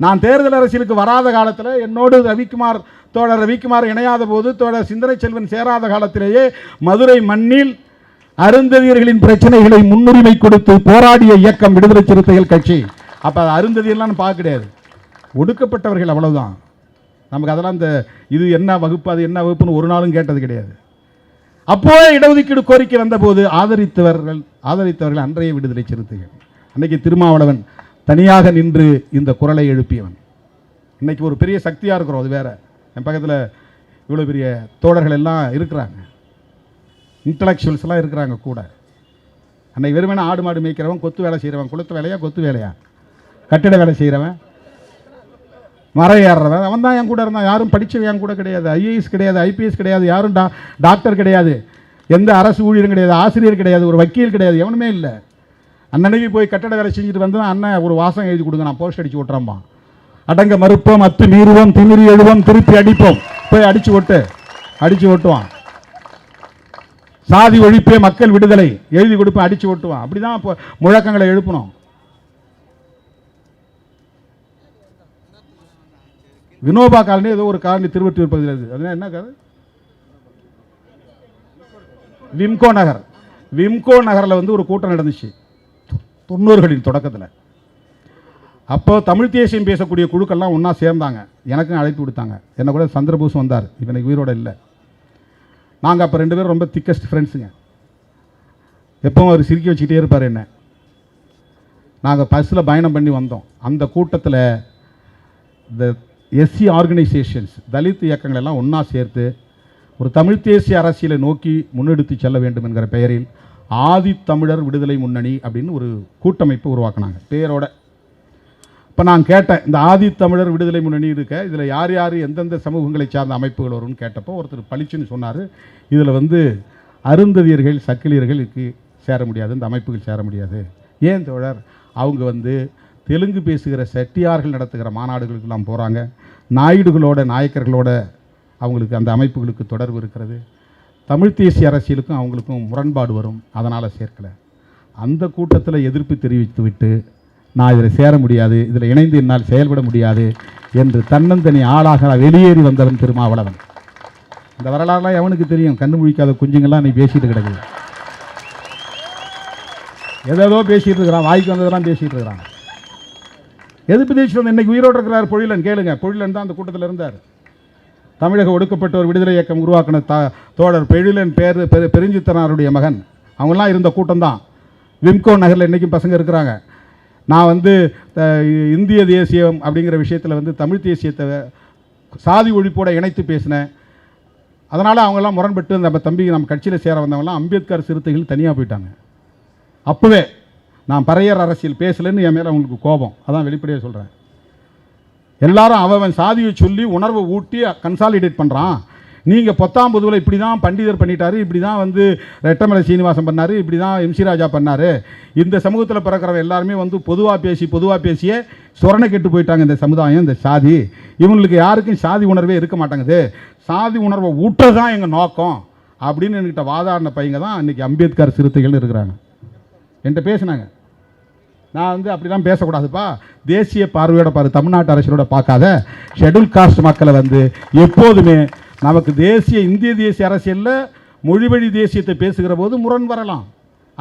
நான் தேர்தல் அரசியலுக்கு வராத காலத்தில் என்னோடு ரவிக்குமார் தோழர் ரவிக்குமார் இணையாத போது தோழர் சிந்தனை செல்வன் சேராத காலத்திலேயே மதுரை மண்ணில் அருந்ததியர்களின் பிரச்சனைகளை முன்னுரிமை கொடுத்து போராடிய இயக்கம் விடுதலை சிறுத்தைகள் கட்சி. அப்போ அருந்ததியெல்லாம் பார்க்க கிடையாது. ஒடுக்கப்பட்டவர்கள் அவ்வளவுதான். நமக்கு அதெல்லாம் இந்த இது என்ன வகுப்பு அது என்ன வகுப்புன்னு ஒரு நாளும் கேட்டது கிடையாது. அப்போது இடஒதுக்கீடு கோரிக்கை வந்தபோது ஆதரித்தவர்கள் ஆதரித்தவர்கள் அன்றைய விடுதலை சிறுத்தைகள். அன்றைக்கு திருமாவளவன் தனியாக நின்று இந்த குரலை எழுப்பியவன். இன்னைக்கு ஒரு பெரிய சக்தியாக இருக்கிறோம் அது வேற. என் பக்கத்தில் இவ்வளோ பெரிய தோழர்கள் எல்லாம் இருக்கிறாங்க. இன்டலெக்சுவல்ஸ்லாம் இருக்கிறாங்க கூட. அன்னைக்கு வெறுமனே ஆடு மாடு மேய்க்கிறவன் கொத்து வேலை செய்கிறவன் குளத்து வேலையா கொத்து வேலையா? கட்டிட வேலை செய்கிறவன் மரம் ஏறுறவன் அவன் தான் என் கூட இருந்தான். யாரும் படித்தவன் என் கூட கிடையாது. ஐஏஎஸ் கிடையாது ஐபிஎஸ் கிடையாது யாரும் டா டாக்டர் கிடையாது. எந்த அரசு ஊழியரும் கிடையாது ஆசிரியர் கிடையாது ஒரு வக்கீல் கிடையாது எவனுமே இல்லை. அன்னன்னைக்கு போய் கட்டட வேலை செஞ்சுட்டு வந்து அண்ணன் ஒரு வாசம் எழுதி கொடுங்க நான் போஸ்ட் அடிச்சு விட்றேன்பா அடங்க மறுப்போம் அத்து மீறுவோம் திமிரி எழுவோம் திருப்பி அடிப்போம். போய் அடிச்சு ஒட்டு அடிச்சு ஒட்டுவான் சாதி ஒழிப்பே மக்கள் விடுதலை எழுதி கொடுப்பேன் அடிச்சு ஓட்டுவான். அப்படிதான் இப்போ முழக்கங்களை எழுப்பணும். வினோபா காலனி ஏதோ ஒரு காலனி திருவற்றியூர் பகுதியில் இருக்குது. என்ன கதை? விம்கோ நகர். விம்கோ நகரில் வந்து ஒரு கூட்டம் நடந்துச்சு. தொண்ணூறுகளின் தொடக்கத்தில். அப்போ தமிழ் தேசியம் பேசக்கூடிய குழுக்கள்லாம் ஒன்றா சேர்ந்தாங்க. எனக்கும் அழைப்பு கொடுத்தாங்க என்னை கூட சந்திரபோஸ் வந்தார். இப்போ எனக்கு உயிரோட இல்லை. நாங்கள் அப்போ ரெண்டு பேரும் ரொம்ப திக்கஸ்ட் ஃப்ரெண்ட்ஸுங்க. எப்பவும் அவர் சிரிக்க வச்சுக்கிட்டே இருப்பார் என்ன. நாங்கள் பஸ்ஸில் பயணம் பண்ணி வந்தோம். அந்த கூட்டத்தில் இந்த எஸ்சி ஆர்கனைசேஷன்ஸ் தலித் இயக்கங்கள் எல்லாம் ஒன்றா சேர்த்து ஒரு தமிழ் தேசிய அரசியலை நோக்கி முன்னெடுத்து செல்ல வேண்டும் என்கிற பெயரில் ஆதித்தமிழர் விடுதலை முன்னணி அப்படின்னு ஒரு கூட்டமைப்பு உருவாக்குனாங்க. பேரோட. இப்போ நான் கேட்டேன் இந்த ஆதித்தமிழர் விடுதலை முன்னணி இருக்க இதில் யார் யார் எந்தெந்த சமூகங்களை சார்ந்த அமைப்புகள் வரும்னு கேட்டப்போ ஒருத்தர் பளிச்சுன்னு சொன்னார். இதில் வந்து அருந்ததியர்கள் சக்கிலியர்களுக்கு சேர முடியாது இந்த அமைப்புகள் சேர முடியாது. ஏன் தோழர்? அவங்க வந்து தெலுங்கு பேசுகிற செட்டியார்கள் நடத்துகிற மாநாடுகளுக்கெல்லாம் போகிறாங்க நாயுடுகளோட நாயக்கர்களோட அவங்களுக்கு அந்த அமைப்புகளுக்கு தொடர்பு இருக்கிறது. தமிழ் தேசிய அரசியலுக்கும் அவங்களுக்கும் முரண்பாடு வரும். அதனால் சேர்க்கலை. அந்த கூட்டத்தில் எதிர்ப்பு தெரிவித்து விட்டு நான் இதில் சேர முடியாது. இதில் இணைந்து என்னால் செயல்பட முடியாது என்று தன்னந்தனி ஆளாக வெளியேறி வந்தவன் திருமாவளவன். இந்த வரலாறுலாம் எவனுக்கு தெரியும்? கண்ணு முழிக்காத குஞ்சுங்கள்லாம் நீ பேசிகிட்டு கிடக்குது. ஏதேதோ பேசிகிட்டு இருக்கிறான். வாய்க்கு வந்ததெல்லாம் பேசிகிட்டு இருக்கிறான். எதிர்ப்பு தெரிவிச்சு வந்து இன்னைக்கு உயிரோடு இருக்கிறார் பொழிலன். கேளுங்க. பொழிலன் தான் அந்த கூட்டத்தில் இருந்தார். தமிழக ஒடுக்கப்பட்டோர் விடுதலை இயக்கம் உருவாக்கின த தோழர் பெழிலன் பேர் பெரு பெருஞ்சித்தனாருடைய மகன். அவங்களாம் இருந்த கூட்டம் தான் விம்கோ நகரில் இன்றைக்கும் பசங்க இருக்கிறாங்க. நான் வந்து இந்திய தேசியம் அப்படிங்கிற விஷயத்தில் வந்து தமிழ் தேசியத்தை சாதி ஒழிப்போட இணைத்து பேசினேன். அதனால் அவங்கெல்லாம் முரண்பட்டு நம்ம தம்பி நம்ம கட்சியில் சேர வந்தவங்களாம் அம்பேத்கர் சிறுத்தைகள் தனியாக போயிட்டாங்க. அப்போவே நான் பறையர் அரசியல் பேசலைன்னு என் மேலே அவங்களுக்கு கோபம். அதான் வெளிப்படையாக சொல்கிறேன் எல்லாரும் அவன் சாதியை சொல்லி உணர்வை ஊட்டி கன்சாலிடேட் பண்ணுறான் நீங்கள் பத்தாம் பொதுவில் இப்படி தான் பண்டிதர் பண்ணிட்டாரு இப்படி தான் வந்து ரெட்டமலை சீனிவாசன் பண்ணார் இப்படி தான் எம்சி ராஜா பண்ணார். இந்த சமூகத்தில் பிறக்கிறவன் எல்லாருமே வந்து பொதுவாக பேசி பொதுவாக பேசியே சொரணை கெட்டு போயிட்டாங்க இந்த சமுதாயம் இந்த சாதி. இவங்களுக்கு யாருக்கும் சாதி உணர்வே இருக்க மாட்டேங்குது. சாதி உணர்வை ஊட்டுறது தான் எங்கள் நோக்கம் அப்படின்னு என்கிட்ட வாதாடின பையங்க தான் இன்றைக்கி அம்பேத்கர் சிறுத்தைகள் இருக்கிறாங்க. என்கிட்ட பேசினாங்க. நான் வந்து அப்படிலாம் பேசக்கூடாதுப்பா. தேசிய பார்வையோட பாரு தமிழ்நாட்டு அரசியலோட பார்க்காத ஷெடியூல் காஸ்ட் மக்களை வந்து எப்போதுமே நமக்கு தேசிய இந்திய தேசிய அரசியலில் மொழிவழி தேசியத்தை பேசுகிற போது முரண் வரலாம்.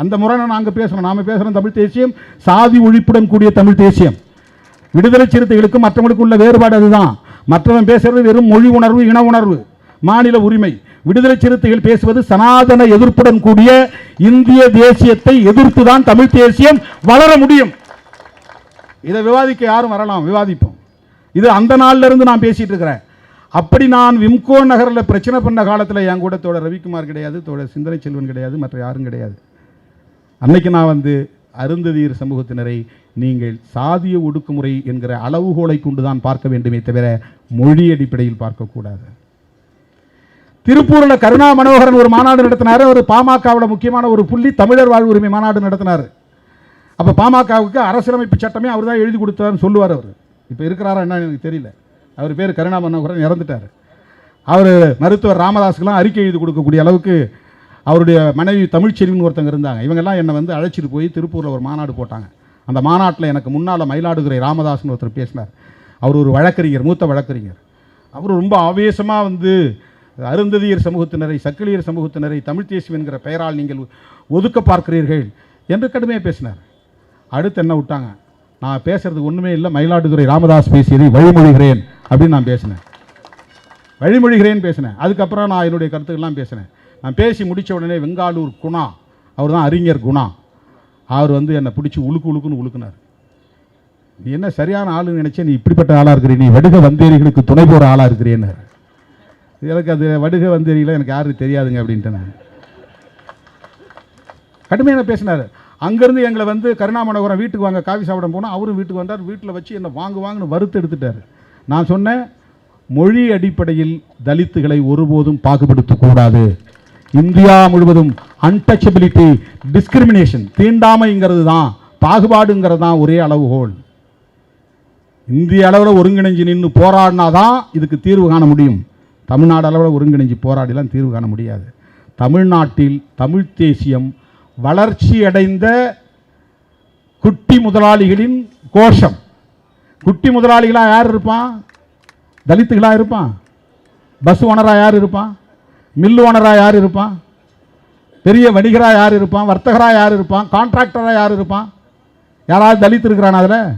அந்த முரணை நாங்கள் பேசுகிறோம் நாம் பேசுகிறோம் தமிழ் தேசியம் சாதி ஒழிப்புடன் கூடிய தமிழ் தேசியம். விடுதலை சிறுத்தைகளுக்கும் மற்றவங்களுக்கும் உள்ள வேறுபாடு அதுதான். மற்றவன் பேசுகிறது வெறும் மொழி உணர்வு இன உணர்வு மாநில உரிமை. விடுதலை சிறுத்தைகள் பேசுவது சனாதன எதிர்ப்புடன் கூடிய இந்திய தேசியத்தை எதிர்த்து தான் தமிழ் தேசியம் வளர முடியும். இதை விவாதிக்க யாரும் வரலாம்? விவாதிப்போம். இது அந்த நாள்ல இருந்து நான் பேசிட்டு இருக்கிறேன். அப்படி நான் விம்கோ நகரில் பிரச்சனை பண்ண காலத்தில் என் கூட தோழர் ரவிக்குமார் கிடையாது தோழர் சிந்தனை செல்வன் கிடையாது மற்ற யாரும் கிடையாது. அன்னைக்கு நான் வந்து அருந்ததியர் சமூகத்தினரை நீங்கள் சாதிய ஒடுக்குமுறை என்கிற அளவுகோலை கொண்டு தான் பார்க்க வேண்டுமே தவிர மொழி அடிப்படையில் பார்க்கக்கூடாது. திருப்பூரில் கருணா மனோகரன் ஒரு மாநாடு நடத்தினார். ஒரு பாமகவோட முக்கியமான ஒரு புள்ளி தமிழர் வாழ்வுரிமை மாநாடு நடத்தினார். அப்போ பாமகவுக்கு அரசியலமைப்பு சட்டமே அவர் தான் எழுதி கொடுத்தாருன்னு சொல்லுவார் அவர். இப்போ இருக்கிறாரா என்னன்னு எனக்கு தெரியல. அவர் பேர் கருணா மனோகரன் இறந்துட்டார். அவர் மருத்துவர் ராமதாஸுக்கெல்லாம் அறிக்கை எழுதி கொடுக்கக்கூடிய அளவுக்கு அவருடைய மனைவி தமிழ்ச்செல்வின்னு ஒருத்தங்க இருந்தாங்க. இவங்கெல்லாம் என்னை வந்து அழைச்சிட்டு போய் திருப்பூரில் ஒரு மாநாடு போட்டாங்க. அந்த மாநாட்டில் எனக்கு முன்னால் மயிலாடுதுறை ராமதாஸ்னு ஒருத்தர் பேசினார். அவர் ஒரு வழக்கறிஞர் மூத்த வழக்கறிஞர். அவர் ரொம்ப ஆவேசமாக வந்து அருந்ததியர் சமூகத்தினரை சக்கிலியர் சமூகத்தினரை தமிழ் தேசியம் என்கிற பெயரால் நீங்கள் ஒதுக்க பார்க்கிறீர்கள் என்று கடுமையாக பேசினார். அடுத்து என்ன விட்டாங்க? நான் பேசுறதுக்கு ஒன்றுமே இல்லை மயிலாடுதுறை ராமதாஸ் பேசியதை வழிமொழிகிறேன் அப்படின்னு நான் பேசினேன். வழிமொழிகிறேன் பேசினேன். அதுக்கப்புறம் நான் என்னுடைய கருத்துக்கள்லாம் பேசினேன். நான் பேசி முடித்த உடனே வெங்காலூர் குணா அவர் தான் அறிஞர் குணா. அவர் வந்து என்னை பிடிச்சி உழுக்கு உழுக்குன்னு உழுக்குனார். நீ என்ன சரியான ஆளுன்னு நினச்சே நீ இப்படிப்பட்ட ஆளாக இருக்கிறீ நீ வெடுக வந்தேரிகளுக்கு துணை போகிற ஆளாக இருக்கிறேன்னு எனக்கு அது வடுக தெரியல எனக்கு யாரும் தெரியாதுங்க அப்படின்ட்டு நான். கடுமையான பேசினார். அங்கேருந்து எங்களை வந்து கருணாமனோகரம் வீட்டுக்கு வாங்க காஃபி சாப்பிட போனால் அவரும் வீட்டுக்கு வந்தார் வீட்டில் வச்சு என்னை வாங்கு வாங்கன்னு வறுத்து எடுத்துட்டார். நான் சொன்னேன் மொழி அடிப்படையில் தலித்துகளை ஒருபோதும் பாகுபடுத்தக்கூடாது இந்தியா முழுவதும் அன்டச்சபிலிட்டி டிஸ்கிரிமினேஷன் தீண்டாமைங்கிறது தான் பாகுபாடுங்கிறது தான் ஒரே அளவுகோல். இந்திய அளவில் ஒருங்கிணைஞ்சு நின்று போராடினா தான் இதுக்கு தீர்வு காண முடியும். தமிழ்நாடு அளவில் ஒருங்கிணைஞ்சு போராடிலாம் தீர்வு காண முடியாது. தமிழ்நாட்டில் தமிழ் தேசியம் வளர்ச்சி அடைந்த குட்டி முதலாளிகளின் கோஷம். குட்டி முதலாளிகளாக யார் இருப்பான்? தலித்துகளாக இருப்பான்? பஸ் ஓனராக யார் இருப்பான்? மில் ஓனராக யார் இருப்பான்? பெரிய வணிகராக யார் இருப்பான்? வர்த்தகராக யார் இருப்பான்? கான்ட்ராக்டராக யார் இருப்பான்? யாராவது தலித் இருக்கிறான் அதில்?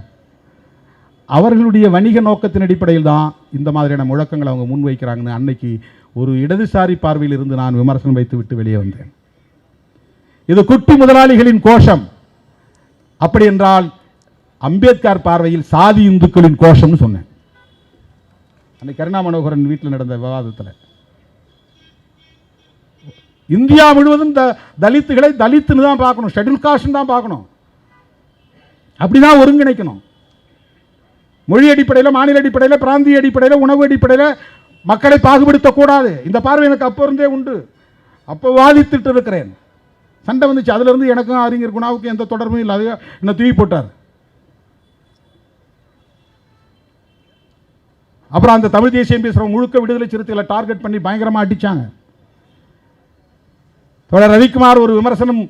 அவர்களுடைய வணிக நோக்கத்தின் அடிப்படையில் தான் இந்த மாதிரியான முழக்கங்களை அவங்க முன்வைக்கிறாங்கன்னு அன்னைக்கு ஒரு இடதுசாரி பார்வையில் இருந்து நான் விமர்சனம் வைத்து விட்டு வெளியே வந்தேன். இது குட்டி முதலாளிகளின் கோஷம். அப்படி என்றால் அம்பேத்கர் பார்வையில் சாதி இந்துக்களின் கோஷம்னு சொன்னேன். அன்னைக்கு கருணா மனோகரன் வீட்டில் நடந்த விவாதத்தில். இந்தியா முழுவதும் த தலித்துகளை தலித்துன்னு தான் பார்க்கணும். ஷெட்யூல் காஸ்ட்னு தான் பார்க்கணும். அப்படிதான் ஒருங்கிணைக்கணும். மொழி அடிப்படையில் மாநில அடிப்படையில் பிராந்திய அடிப்படையில் உணவு அடிப்படையில் மக்களை பாகுபடுத்தக்கூடாது. இந்த பார்வை எனக்கு அப்போ இருந்தே உண்டு. அப்போ வாதித்துட்டு இருக்கிறேன். சண்டை வந்துச்சு. அதுலேருந்து எனக்கும் அறிஞர் குணாவுக்கும் எந்த தொடர்பும் இல்லை அது என்ன தூக்கி போட்டார். அப்புறம் அந்த தமிழ் தேசியம் பேசுகிறவங்க முழுக்க விடுதலை சிறுத்தைகளை டார்கெட் பண்ணி பயங்கரமாக அடிச்சாங்க. தொடர் ரவிக்குமார் ஒரு விமர்சனம்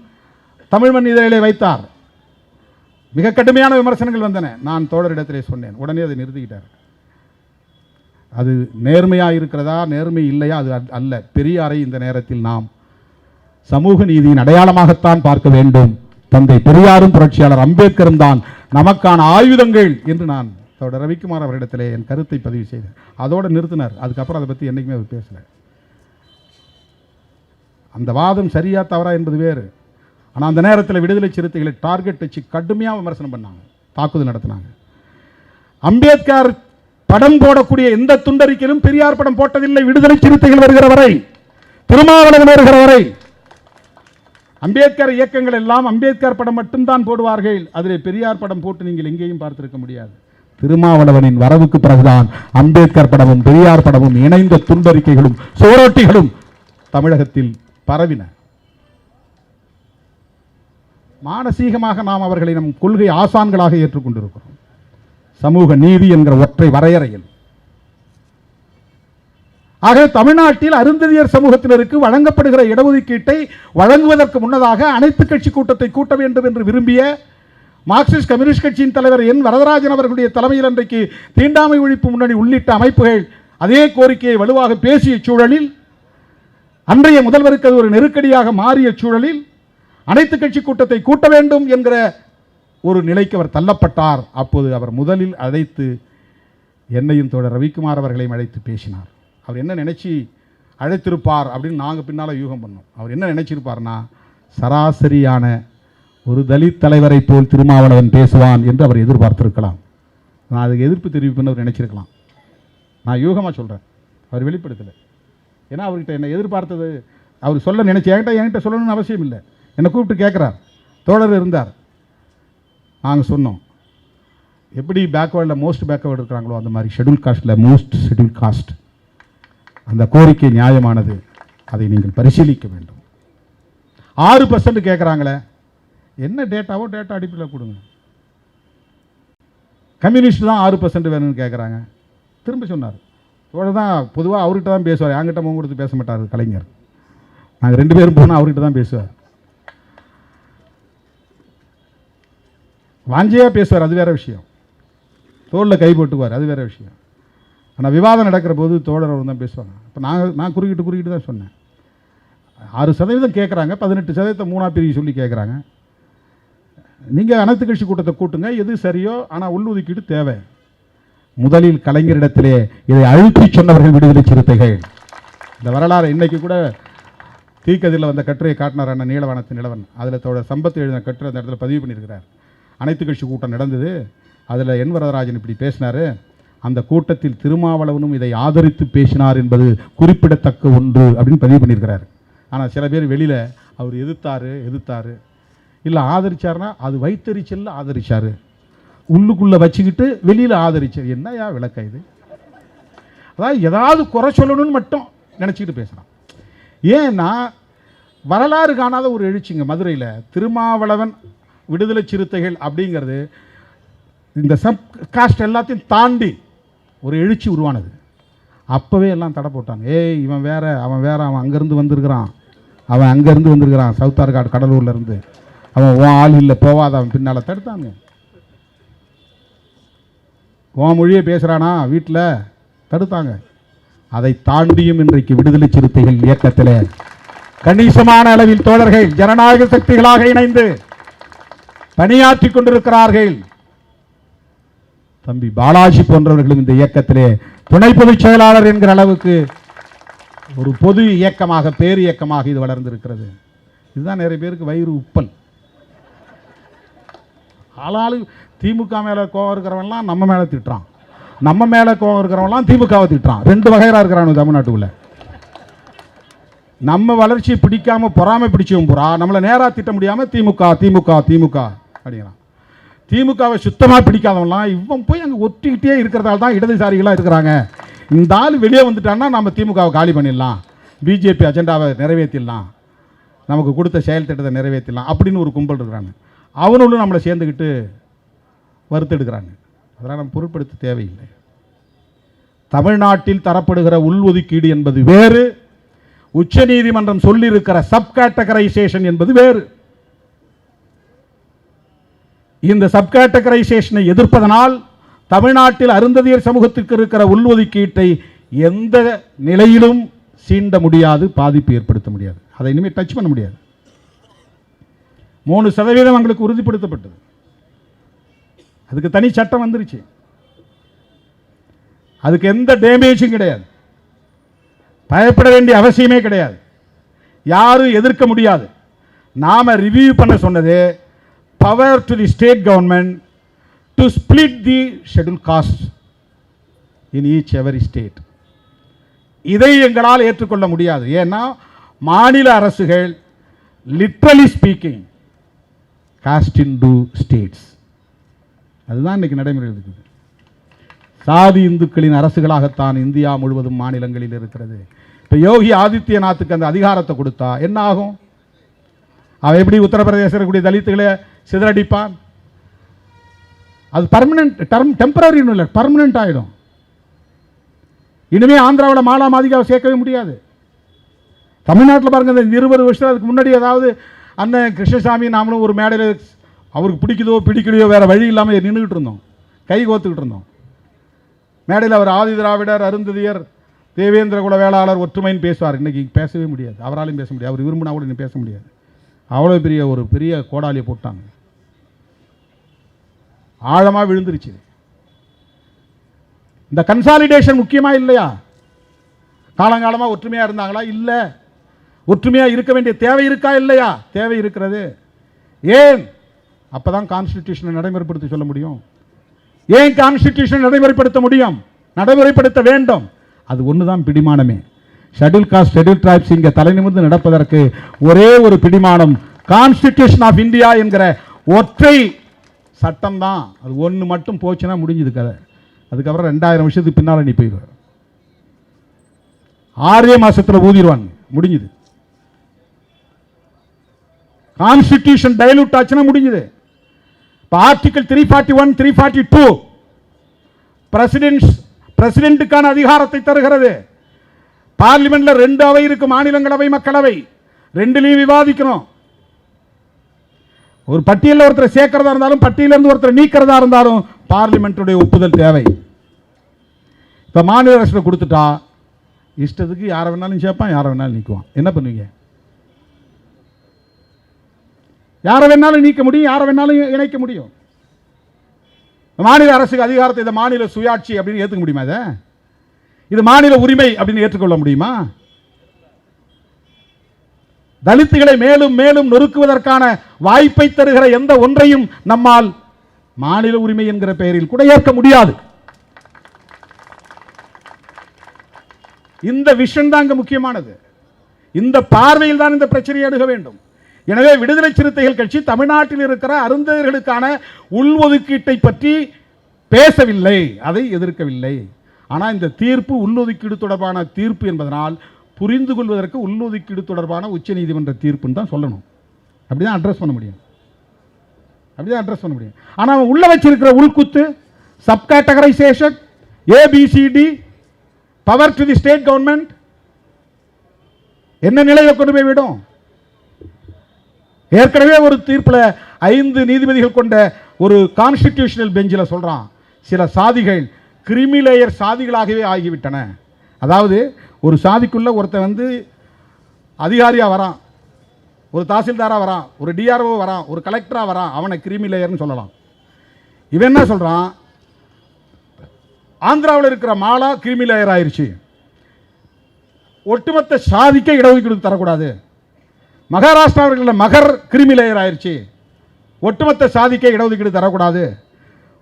தமிழ் மண் இதழிலே வைத்தார். மிக கடுமையான விமர்சனங்கள் வந்தன. நான் தோழரிடத்திலே சொன்னேன். உடனே அதை நிறுத்திக்கிட்டார். அது நேர்மையாக இருக்கிறதா நேர்மை இல்லையா அது அல்ல. பெரியாரை இந்த நேரத்தில் நாம் சமூக நீதியின் அடையாளமாகத்தான் பார்க்க வேண்டும். தந்தை பெரியாரும் புரட்சியாளர் அம்பேத்கரும் தான் நமக்கான ஆயுதங்கள் என்று நான் தோட ரவிக்குமார் அவரிடத்திலே என் கருத்தை பதிவு செய்தேன். அதோடு நிறுத்தினார். அதுக்கப்புறம் அதை பற்றி என்றைக்குமே அவர் பேசலை. அந்த வாதம் சரியா தவறா என்பது வேறு. ஆனால் அந்த நேரத்தில் விடுதலை சிறுத்தைகளை டார்கெட் வச்சு கடுமையாக விமர்சனம் பண்ணாங்க. தாக்குதல் நடத்தினாங்க. அம்பேத்கர் படம் போடக்கூடிய எந்த துண்டறிக்கையிலும் பெரியார் படம் போட்டதில்லை. விடுதலை சிறுத்தைகள் வருகிற வரை திருமாவளவன் வருகிற வரை. அம்பேத்கர் இயக்கங்கள் எல்லாம் அம்பேத்கர் படம் மட்டும்தான் போடுவார்கள். அதில் பெரியார் படம் போட்டு நீங்கள் எங்கேயும் பார்த்திருக்க முடியாது. திருமாவளவனின் வரவுக்கு பிறகுதான் அம்பேத்கர் படமும் பெரியார் படமும் இணைந்த துண்டறிக்கைகளும் சோரொட்டிகளும் தமிழகத்தில் பரவின. மானசீகமாக நாம் அவர்களை நம் கொள்கை ஆசான்களாக ஏற்றுக்கொண்டிருக்கிறோம். சமூக நீதி என்கிற ஒற்றை வரையறையில். ஆக தமிழ்நாட்டில் அருந்ததியர் சமூகத்தினருக்கு வழங்கப்படுகிற இடஒதுக்கீட்டை வழங்குவதற்கு முன்னதாக அனைத்து கட்சி கூட்டத்தை கூட்ட வேண்டும் என்று விரும்பிய மார்க்சிஸ்ட் கம்யூனிஸ்ட் கட்சியின் தலைவர் என் வரதராஜன் அவர்களுடைய தலைமையில் அன்றைக்கு தீண்டாமை ஒழிப்பு முன்னணி உள்ளிட்ட அமைப்புகள் அதே கோரிக்கையை வலுவாக பேசிய சூழலில் அன்றைய முதல்வருக்கு அது ஒரு நெருக்கடியாக மாறிய சூழலில் அனைத்து கட்சி கூட்டத்தை கூட்ட வேண்டும் என்கிற ஒரு நிலைக்கு அவர் தள்ளப்பட்டார். அப்போது அவர் முதலில் அழைத்து என்னையும் தோழர் ரவிக்குமார் அவர்களையும் அழைத்து பேசினார். அவர் என்ன நினச்சி அழைத்திருப்பார் அப்படின்னு நாங்கள் பின்னால் யூகம் பண்ணோம். அவர் என்ன நினைச்சிருப்பார்னா சராசரியான ஒரு தலித் தலைவரை போல் திருமாவளவன் பேசுவான் என்று அவர் எதிர்பார்த்திருக்கலாம். நான் அதுக்கு எதிர்ப்பு தெரிவிப்புன்னு அவர் நினைச்சிருக்கலாம். நான் யூகமாக சொல்கிறேன் அவர் வெளிப்படுத்தலை. ஏன்னா அவர்கிட்ட என்னை எதிர்பார்த்தது அவர் சொல்ல நினைச்சு என்கிட்ட என்கிட்ட சொல்லணும்னு அவசியம் இல்லை. என்னை கூப்பிட்டு கேட்குறார் தோழர் இருந்தார். நாங்கள் சொன்னோம். எப்படி பேக்வேர்டில் மோஸ்ட் பேக்வேர்டு இருக்கிறாங்களோ அந்த மாதிரி ஷெட்யூல் காஸ்ட்டில் மோஸ்ட் ஷெடியூல் காஸ்ட் அந்த கோரிக்கை நியாயமானது. அதை நீங்கள் பரிசீலிக்க வேண்டும். ஆறு பர்சன்ட் கேட்குறாங்களே என்ன டேட்டாவோ டேட்டா அடிப்படையில் கொடுங்க. கம்யூனிஸ்ட் தான் ஆறு பர்சன்ட் வேணும்னு கேட்குறாங்க திரும்ப சொன்னார். இவ்வளோ தான் பொதுவாக அவர்கிட்ட தான் பேசுவார். என்கிட்ட முகம் கொடுத்து பேச மாட்டார் கலைஞர். நாங்கள் ரெண்டு பேரும் போனால் அவர்கிட்ட தான் பேசுவார். வாஞ்சியாக பேசுவார் அது வேற விஷயம். தோளில் கை போட்டுக்குவார் அது வேற விஷயம். ஆனால் விவாதம் நடக்கிற போது தோழர் அவர் தான் பேசுவாங்க. இப்போ நான் நான் குறுக்கிட்டு குறுக்கிட்டு தான் சொன்னேன். ஆறு சதவீதம் கேட்குறாங்க பதினெட்டு சதவீதத்தை மூணா பிரிவு சொல்லி கேட்குறாங்க நீங்கள் அனைத்து கட்சி கூட்டத்தை கூட்டுங்க எது சரியோ ஆனால் உள்ளொதுக்கீடு தேவை. முதலில் கலைஞரிடத்திலே இதை அழுத்தி சொன்னவர்கள் விடுதலை சிறுத்தைகள். இந்த வரலாறு இன்றைக்கி கூட தீக்கதிரில் வந்த கட்டுரையை காட்டினார் அண்ணன் நீலவானத்து நிலவன். அதில் தோழர் சம்பத்து எழுதின கட்டுரை அந்த இடத்துல பதிவு பண்ணியிருக்கிறார். அனைத்து கட்சி கூட்டம் நடந்தது. அதில் என் வரதராஜன் இப்படி பேசினார். அந்த கூட்டத்தில் திருமாவளவனும் இதை ஆதரித்து பேசினார் என்பது குறிப்பிடத்தக்க ஒன்று அப்படின்னு பதிவு பண்ணியிருக்கிறார். ஆனால் சில பேர் வெளியில் அவர் எதிர்த்தார் எதிர்த்தார். இல்லை ஆதரிச்சாருன்னா அது வைத்தறிச்சல்ல ஆதரிச்சார். உள்ளுக்குள்ளே வச்சுக்கிட்டு வெளியில் ஆதரிச்சார். என்னையா விளக்க இது? அதாவது ஏதாவது குறை சொல்லணும்னு மட்டும் நினச்சிக்கிட்டு பேசுகிறான் ஏன்னா வரலாறு காணாத ஒரு எழுச்சிங்க மதுரையில். திருமாவளவன் விடுதலை சிறுத்தைகள் அப்படிங்கிறது இந்த சப் காஸ்ட் எல்லாத்தையும் தாண்டி ஒரு எழுச்சி உருவானது. அப்போவே எல்லாம் தடை போட்டாங்க. ஏய் இவன் வேற அவன் வேற அவன் அங்கேருந்து வந்திருக்கிறான். அவன் அங்கேருந்து வந்திருக்கிறான் சவுத் ஆர்காடு கடலூர்லேருந்து. அவன் உன் ஆள் இல்லை போவாத அவன் பின்னால் தடுத்தாங்க உன் மொழியை பேசுகிறானா வீட்டில் தடுத்தாங்க. அதை தாண்டியும் இன்றைக்கு விடுதலை சிறுத்தைகள் இயக்கத்தில் கணிசமான அளவில் தோழர்கள் ஜனநாயக சக்திகளாக இணைந்து பணியாற்றி கொண்டிருக்கிறார்கள். தம்பி பாலாஜி போன்றவர்களும் இந்த இயக்கத்திலே துணை பொதுச் செயலாளர் என்கிற அளவுக்கு ஒரு பொது இயக்கமாக பேர் இயக்கமாக இது வளர்ந்திருக்கிறது. இதுதான் நிறைய பேருக்கு வயிறு உப்பல். ஆளாளு திமுக மேலே கோவம் இருக்கிறவன்லாம் நம்ம மேலே திட்டுறான். நம்ம மேலே கோவம் இருக்கிறவன்லாம் திமுகவை திட்டுறான். ரெண்டு வகையரா இருக்கிறானு தமிழ்நாட்டுக்குள்ள. நம்ம வளர்ச்சி பிடிக்காம பொறாமை பிடிச்சவன் புறா நம்மளை நேராக திட்ட முடியாமல் திமுக திமுக திமுக. அப்படிங்கிறான். திமுகவை சுத்தமாக பிடிக்காதவன்லாம் இவன் போய் அங்கே ஒட்டிக்கிட்டே இருக்கிறதால தான் இடதுசாரிகளாக இருக்கிறாங்க. இந்த ஆள் வெளியே வந்துட்டான்னா நம்ம திமுகவை காலி பண்ணிடலாம். பிஜேபி அஜெண்டாவை நிறைவேற்றிடலாம் நமக்கு கொடுத்த செயல் திட்டத்தை நிறைவேற்றலாம் அப்படின்னு ஒரு கும்பல் இருக்கிறாங்க. அவனுள்ளும் நம்மளை சேர்ந்துக்கிட்டு வறுத்தெடுக்கிறாங்க அதெல்லாம் நம்ம பொருட்படுத்த தேவையில்லை. தமிழ்நாட்டில் தரப்படுகிற உள்ஒதுக்கீடு என்பது வேறு. உச்சநீதிமன்றம் சொல்லியிருக்கிற சப் கேட்டகரைசேஷன் என்பது வேறு. இந்த சப்கேட்டகரைசேஷனை எதிர்ப்பதனால் தமிழ்நாட்டில் அருந்ததியர் சமூகத்திற்கு இருக்கிற உள்ஒதுக்கீட்டை எந்த நிலையிலும் சீண்ட முடியாது பாதிப்பு ஏற்படுத்த முடியாது. அதை இனிமேல் டச் பண்ண முடியாது. மூணு சதவீதம் எங்களுக்கு உறுதிப்படுத்தப்பட்டது. அதுக்கு தனி சட்டம் வந்துருச்சு. அதுக்கு எந்த டேமேஜும் கிடையாது. பயப்பட வேண்டிய அவசியமே கிடையாது. யாரும் எதிர்க்க முடியாது. நாம ரிவ்யூ பண்ண சொன்னது power to the state government to split the schedule caste in each every state இதை எங்களால் ஏற்றுக்கொள்ள முடியாது. ஏன்னா மாநில அரசுகள் literally speaking caste in two states அதுதான் இன்னைக்கு நடைமுறையில் இருக்குது. சாதி இந்துக்களின் அரசுகளாகத்தான் இந்தியா முழுவதும் மாநிலங்களில் இருக்கிறது. இப்போ யோகி ஆதித்யநாத்துக்கு அந்த அதிகாரத்தை கொடுத்தா என்ன ஆகும்? அவன் எப்படி உத்தரப்பிரதேச இருக்கக்கூடிய தலித்துகளை சிதறடிப்பான். அது பர்மனன்ட் டர்ம் டெம்பரரி இல்லை பர்மனன்ட் ஆகிடும் இனிமே ஆந்திராவில் மாலா மாதிகாவை சேர்க்கவே முடியாது. தமிழ்நாட்டில் பாருங்க இந்த இருபது வருஷம் அதுக்கு முன்னாடி ஏதாவது அண்ணன் கிருஷ்ணசாமி நாமளும் ஒரு மேடையில் அவருக்கு பிடிக்குதோ பிடிக்கலையோ வேறு வழி இல்லாமல் நின்றுக்கிட்டு இருந்தோம். கை கோத்துக்கிட்டு இருந்தோம். மேடையில் அவர் ஆதி திராவிடர் அருந்ததியர் தேவேந்திர குல வேளாளர் ஒற்றுமைன்னு பேசுவார். இன்னைக்கு பேசவே முடியாது. அவராலையும் பேச முடியாது. அவர் விரும்பினா கூட இன்னும் பேச முடியாது. அவ்வளோ பெரிய ஒரு பெரிய கோடாலியை போட்டாங்க. ஆழமாக விழுந்துருச்சு இந்த கன்சாலிடேஷன் முக்கியமாக இல்லையா? காலங்காலமாக ஒற்றுமையாக இருந்தாங்களா? இல்லை. ஒற்றுமையாக இருக்க வேண்டிய தேவை இருக்கா? இல்லையா? தேவை இருக்கிறது. ஏன்? அப்போ தான் கான்ஸ்டிடியூஷனை நடைமுறைப்படுத்த சொல்ல முடியும். ஏன் கான்ஸ்டிடியூஷனை நடைமுறைப்படுத்த முடியும்? நடைமுறைப்படுத்த வேண்டும். அது ஒன்று தான் பிடிமானமே. ஷெட்யூல் காஸ்ட் ஷெட்யூல் டிரைப்ஸ் இங்கே தலைநிமிர்ந்து நடப்பதற்கு ஒரே ஒரு பிடிமானம். கான்ஸ்டிடியூஷன் ஆஃப் இந்தியா என்கிற ஒற்றை சட்டம் தான் அது ஒன்று மட்டும் போச்சுன்னா முடிஞ்சுது கதை. அதுக்கப்புறம் ரெண்டாயிரம் வருஷத்துக்கு பின்னால் நீ போயிடுவ ஆறே மாதத்தில் ஊதிடுவாங்க முடிஞ்சுது. கான்ஸ்டிடியூஷன் டைலூட் ஆச்சுன்னா முடிஞ்சுது. இப்போ article three forty one three forty two presidents பிரசிடென்ட்டுக்கான அதிகாரத்தை தருகிறது. பார்லிமெண்ட்டில் ரெண்டு அவை இருக்கு மாநிலங்களவை மக்களவை. ரெண்டுலேயும் விவாதிக்கணும். ஒரு பட்டியலில் ஒருத்தரை சேர்க்கிறதா இருந்தாலும் பட்டியலேருந்து ஒருத்தரை நீக்கிறதா இருந்தாலும் பார்லிமெண்ட்டுடைய ஒப்புதல் தேவை. இப்போ மாநில அரசில் கொடுத்துட்டா இஷ்டத்துக்கு யாரை வேணாலும் சேர்ப்பான் யாரை வேணாலும் நீக்குவான். என்ன பண்ணுவீங்க? யாரை வேணாலும் நீக்க முடியும் யாரை வேணாலும் இணைக்க முடியும். மாநில அரசுக்கு அதிகாரத்தை இந்த மாநில சுயாட்சி அப்படின்னு ஏற்றுக்க முடியுமா இதை? இது மாநில உரிமை அப்படின்னு ஏற்றுக்கொள்ள முடியுமா? தலித்துகளை மேலும் மேலும் நொறுக்குவதற்கான வாய்ப்பை தருகிற எந்த ஒன்றையும் நம்மால் மாநில உரிமை என்கிற பெயரில் கூட ஏற்க முடியாது. இந்த விஷன் தான் இங்க முக்கியமானது. இந்த பார்வையில் தான் இந்த பிரச்சனையை எடுக்க வேண்டும். எனவே விடுதலை சிறுத்தைகள் கட்சி தமிழ்நாட்டில் இருக்கிற அருந்தர்களுக்கான உள்ஒதுக்கீட்டை பற்றி பேசவில்லை. அதை எதிர்க்கவில்லை. ஆனால் இந்த தீர்ப்பு உள்ஒதுக்கீடு தொடர்பான தீர்ப்பு என்பதனால் புரிந்து கொள்வதற்கு உள்ஒதுக்கீடு தொடர்பான உச்சநீதிமன்ற தீர்ப்புன்னு தான் சொல்லணும். அப்படி தான் அட்ரஸ் பண்ண முடியும். அப்படி தான் அட்ரஸ் பண்ண முடியும். ஆனால் அவன் உள்ள வச்சிருக்கிற உள்குத்து sub categorisation ABCD power to the state government என்ன நிலையை கொண்டு போய் விடும்? ஏற்கனவே ஒரு தீர்ப்பில் ஐந்து நீதிபதிகள் கொண்ட ஒரு கான்ஸ்டிடியூஷனல் பெஞ்சில் சொல்கிறான் சில சாதிகள் கிரிமிலேயர் சாதிகளாகவே ஆகிவிட்டன. அதாவது ஒரு சாதிக்குள்ள ஒருத்தன் வந்து அதிகாரியாக வரான் ஒரு தாசில்தாராக வரான் ஒரு டிஆர்ஓ வரான் ஒரு கலெக்டராக வரான் அவனை கிரிமிலேயர்னு சொல்லலாம். இவன் என்ன சொல்கிறான் ஆந்திராவில் இருக்கிற மாலா கிரிமிலேயர் ஆயிருச்சு. ஒட்டுமொத்த சாதிக்க இடஒதுக்கீடு தரக்கூடாது. மகாராஷ்டிராவில் இருக்கிற மகர் கிரிமி லேயர் ஆயிருச்சு. ஒட்டுமொத்த சாதிக்க இடஒதுக்கீடு தரக்கூடாது.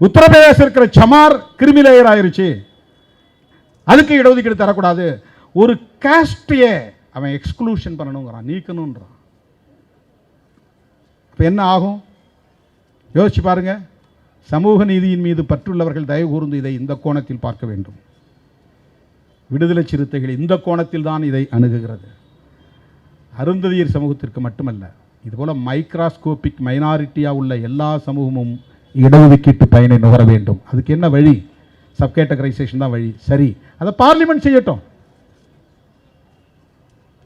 உத்தரப்பிரதேசம் இருக்கிற சமார் கிரிமி லேயர் ஆயிருச்சு. அதுக்கு இடஒதுக்கீடு தரக்கூடாது. ஒரு காஸ்டையே அவன் எக்ஸ்க்ளூஷன் பண்ணணுங்கிறான் நீக்கணுன்றான் இப்போ என்ன ஆகும்? யோசிச்சு பாருங்க. சமூக நீதியின் மீது பற்றுள்ளவர்கள் தயவு கூர்ந்து இதை இந்த கோணத்தில் பார்க்க வேண்டும். விடுதலை சிறுத்தைகள் இந்த கோணத்தில் தான் இதை அணுகுகிறது. அருந்ததியர் சமூகத்திற்கு மட்டுமல்ல இதுபோல் மைக்ராஸ்கோபிக் மைனாரிட்டியாக உள்ள எல்லா சமூகமும் இடஒதுக்கீட்டு பயனை நுகர வேண்டும். அதுக்கு என்ன வழி? சப்கேட்டகரைசேஷன் தான் வழி. சரி. அதை பார்லிமெண்ட் செய்யட்டும்.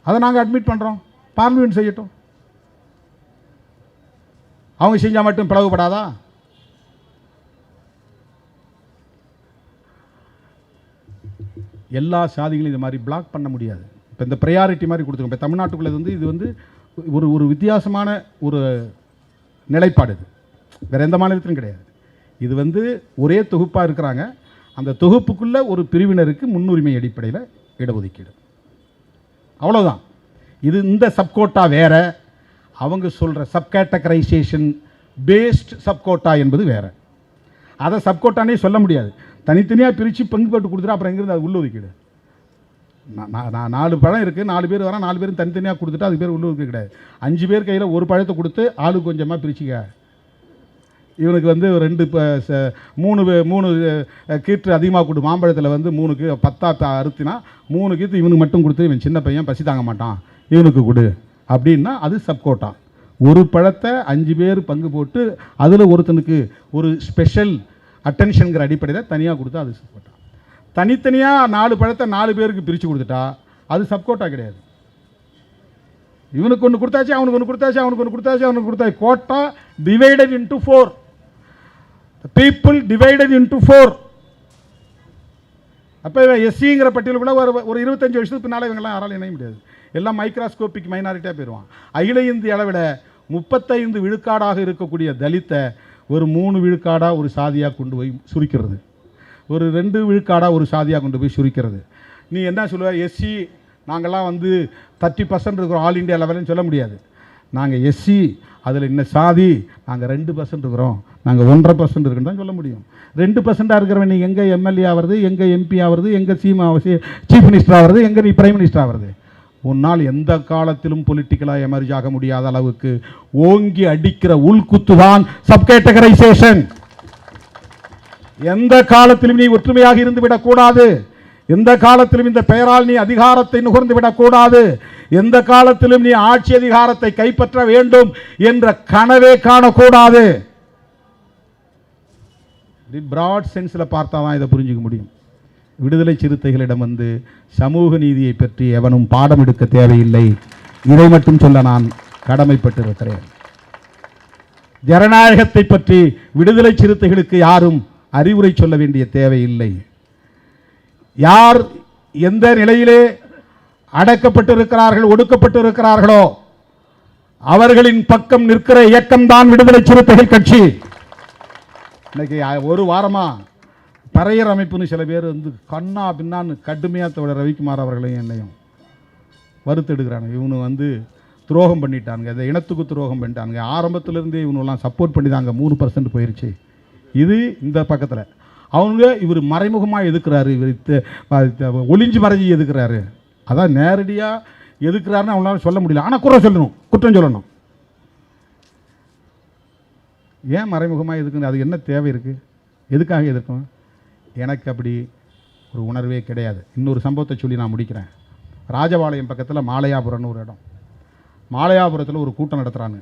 அதை நாங்கள் அட்மிட் பண்ணுறோம் பார்லிமெண்ட் செய்யட்டும். அவங்க செஞ்சால் மட்டும் பிளவுபடாதா? எல்லா சாதிகளும் இது மாதிரி பிளாக் பண்ண முடியாது. இப்போ இந்த ப்ரையாரிட்டி மாதிரி கொடுத்துருக்கோம். இப்போ தமிழ்நாட்டுக்குள்ளே வந்து இது வந்து ஒரு ஒரு வித்தியாசமான ஒரு நிலைப்பாடு இது. வேறு எந்த மாநிலத்திலும் கிடையாது. இது வந்து ஒரே தொகுப்பாக இருக்கிறாங்க. அந்த தொகுப்புக்குள்ளே ஒரு பிரிவினருக்கு முன்னுரிமை அடிப்படையில் இடஒதுக்கீடு. அவ்வளோதான் இது இந்த சப்கோட்டா வேறு. அவங்க சொல்கிற சப்கேட்டகரைசேஷன் பேஸ்ட் சப்கோட்டா என்பது வேறு. அதை சப்கோட்டானே சொல்ல முடியாது. தனித்தனியாக பிரித்து பங்கு போட்டு கொடுத்துட்டு அப்புறம் எங்கேருந்து அது உள்ளொதுக்கீடு? நான் நான் நான் நாலு பழம் இருக்குது நாலு பேர் வரேன் நாலு பேரும் தனித்தனியாக கொடுத்துட்டு அது பேர் உள்ளொதுக்கீடு கிடையாது. அஞ்சு பேர் கையில் ஒரு பழத்தை கொடுத்து ஆளுக்கு கொஞ்சமாக பிரிச்சுக்க. இவனுக்கு வந்து ரெண்டு இப்போ ச- மூணு மூணு கீற்று அதிகமாக கொடு. மாம்பழத்தில் வந்து மூணுக்கு பத்தா அறுத்தினா மூணு கீற்று இவனுக்கு மட்டும் கொடுத்து இவன் சின்ன பையன் பசி தாங்க மாட்டான். இவனுக்கு கொடு. அப்படின்னா அது சப்கோட்டா ஒரு பழத்தை அஞ்சு பேர் பங்கு போட்டு அதில் ஒருத்தனுக்கு ஒரு ஸ்பெஷல் அட்டென்ஷனுங்கிற அடிப்படையில் தனியாக கொடுத்தா அது சப்கோட்டா தனித்தனியாக நாலு பழத்தை நாலு பேருக்கு பிரித்து கொடுத்துட்டா அது சப்கோட்டா கிடையாது. இவனுக்கு ஒன்று கொடுத்தாச்சு அவனுக்கு ஒன்று கொடுத்தாச்சு அவனுக்கு ஒன்று கொடுத்தாச்சு அவனுக்கு கொடுத்தாச்சு. Quota divided into four people divided into four அப்போ எஸ்சிங்கிற பட்டியலுக்குள்ள ஒரு ஒரு இருபத்தஞ்சு வருஷத்துக்கு பின்னால் இவங்கெல்லாம் யாராலும் இணைய முடியாது. எல்லாம் மைக்ராஸ்கோபிக் மைனாரிட்டியாக போயிடுவான் அகில இந்திய அளவில் முப்பத்தைந்து விழுக்காடாக இருக்கக்கூடிய தலித்தை ஒரு மூணு விழுக்காடாக ஒரு சாதியாக கொண்டு போய் சுருக்கிறது. ஒரு ரெண்டு விழுக்காடாக ஒரு சாதியாக கொண்டு போய் சுருக்கிறது. நீ என்ன சொல்லுவ? எஸ்சி நாங்கள்லாம் வந்து தேர்ட்டி பர்சன்ட் இருக்கிறோம் ஆல் இண்டியா லெவலுன்னு சொல்ல முடியாது. நாங்கள் எஸ்சி அதில் என்ன சாதி? நாங்கள் ரெண்டு பர்சன்ட் இருக்கிறோம். நாங்கள் ஒன்றரை பர்சன்ட் இருக்குன்னு தான் சொல்ல முடியும். ரெண்டு பர்சன்ட்டாக இருக்கிறவன் நீ எங்கே எம்எல்ஏ ஆகிறது எங்கே எம்பி ஆகிறது எங்கே சீமா சீஃப் மினிஸ்டர் ஆகிறது எங்கே நீ பிரைம் மினிஸ்டர் ஆகிறது உன்னால் எந்த காலத்திலும் பொலிட்டிக்கலாக எமர்ஜ் ஆக முடியாத அளவுக்கு ஓங்கி அடிக்கிற உள்குத்து தான் சப்கேட்டகரைசேஷன் எந்த காலத்திலும் நீ ஒற்றுமையாக இருந்து விடக்கூடாது. எந்த காலத்திலும் இந்த பெயரால் நீ அதிகாரத்தை நுகர்ந்து விடக்கூடாது. எந்த காலத்திலும் நீ ஆட்சி அதிகாரத்தை கைப்பற்ற வேண்டும் என்ற கனவே காணக்கூடாது. பிராட் சென்ஸில் பார்த்தா தான் இதை புரிஞ்சுக்க முடியும். விடுதலை சிறுத்தைகளிடம் வந்து சமூக நீதியை பற்றி எவனும் பாடம் எடுக்க தேவையில்லை. இதை மட்டும் சொல்ல நான் கடமைப்பட்டிருக்கிறேன். ஜனநாயகத்தை பற்றி விடுதலை சிறுத்தைகளுக்கு யாரும் அறிவுரை சொல்ல வேண்டிய தேவையில்லை. யார் எந்த நிலையிலே அடக்கப்பட்டிருக்கிறார்கள் ஒடுக்கப்பட்டிருக்கிறார்களோ? அவர்களின் பக்கம் நிற்கிற இயக்கம்தான் விடுதலை சிறுத்தைகள் கட்சி. இன்னைக்கு ஒரு வாரமா பறையர் அமைப்புன்னு சில பேர் வந்து கண்ணா பின்னான்னு கடுமையாக தவிர ரவிக்குமார் அவர்களையும் என்னையும் வருத்தெடுக்கிறாங்க. இவனு வந்து துரோகம் பண்ணிட்டாங்க இந்த இனத்துக்கு துரோகம் பண்ணிட்டாங்க ஆரம்பத்திலிருந்தே இவனெல்லாம் சப்போர்ட் பண்ணி தாங்க மூணு பர்சன்ட் போயிருச்சு. இது இந்த பக்கத்தில். அவங்க இவர் மறைமுகமாக எதுக்குறாரு? இவர் ஒளிஞ்சு மறைஞ்சி எதுக்குறாரு? அதான் நேரடியாக எதுக்குறாருன்னு அவங்களால சொல்ல முடியல. ஆனால் குறை சொல்லணும். குற்றம் சொல்லணும். ஏன் மறைமுகமாக எதுக்குன்னு அது என்ன தேவை இருக்குது எதுக்காக எதிர்க்கும் எனக்கு அப்படி ஒரு உணர்வே கிடையாது. இன்னொரு சம்பவத்தை சொல்லி நான் முடிக்கிறேன். ராஜபாளையம் பக்கத்தில் மாலையாபுரம்னு ஒரு இடம். மாலையாபுரத்தில் ஒரு கூட்டம் நடத்துகிறாங்க